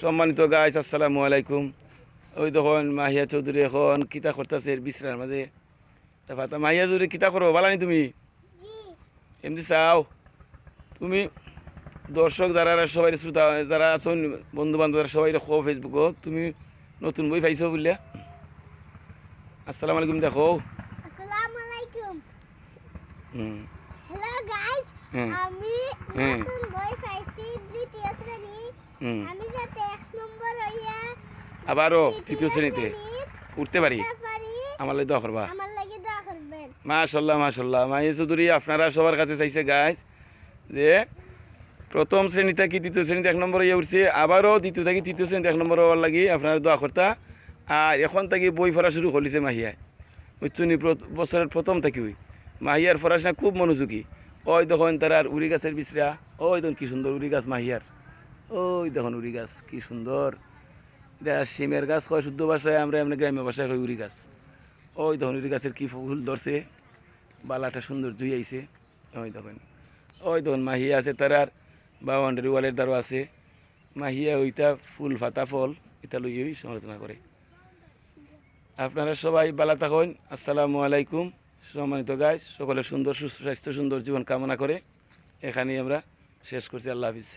সম্মানিত গাইস আসসালামু আলাইকুম। ওই দেখুন মাহিয়া চৌধুরী এখন কিতা করতেছে বিশ্রার মাঝে। তারপর তা মাহিয়া চৌধুরী কিতা করো বালানি তুমি? এমনি চাও? তুমি দর্শক যারা সবাই শ্রোতা যারা আছেন বন্ধু বান্ধব সবাই খো ফেসবুকত তুমি নতুন বই পাইছো বুঝলে আসসালামু আলাইকুম দেখো। আসসালামু আলাইকুম। হুম। হ্যালো গাইস আমি নতুন বই পাইছি দ্বিতীয় শ্রেণি। আমি যাতে আবারও তৃতীয় শ্রেণীতে। উঠতে পারি? আমার লাগে দোয়া করবা। মাশাল্লাহ মাশাল্লাহ। মাহিয়া চৌধুরী আপনারা সবার কাছে চাইছে গাছ যে প্রথম শ্রেণি থেকে তৃতীয় শ্রেণীতে এক নম্বর ইয়ে উঠছে আবারও দ্বিতীয় থেকে তৃতীয় শ্রেণীতে এক নম্বর হওয়ার লাগি আপনারা দোয়া করতা। আর এখন থেকে বই পড়া শুরু করলিছে মাহিয়ায় উচ্চনি বছরের প্রথম থেকে ওই। মাহিয়ার পড়াশোনা খুব মনোযোগী। ওই দেখুন তার আর উড়ি গাছের বিশ্রা। ওই দেখুন কি সুন্দর উড়ি গাছ মাহিয়ার। ওই দেখুন উড়ি গাছ কি সুন্দর। এটা সিমের গাছ হয়, শুদ্ধ ভাষায় আমরা এমনি গ্রাম্য ভাষায় হয় উড়ি গাছ। ওই দেখুন উড়ি গাছের কি ফুল ধরছে? বালাটা সুন্দর জুই আইছে, ওই দেখুন ওই দেখুন মাহিয়া আছে তার আর বাউন্ডারি ওয়ালের দ্বারও আছে। মাহিয়া ওইটা ফুল ফাতা ফল, এটা লইয়েই সমালোচনা করে। আপনারা সবাই বালা থাকুন, আসসালামু আলাইকুম। সম্মানিত গাই সকলের সুন্দর, সুস্থ, স্বাস্থ্য সুন্দর জীবন কামনা করে এখানেই আমরা শেষ করছি। আল্লাহ হাফিজ।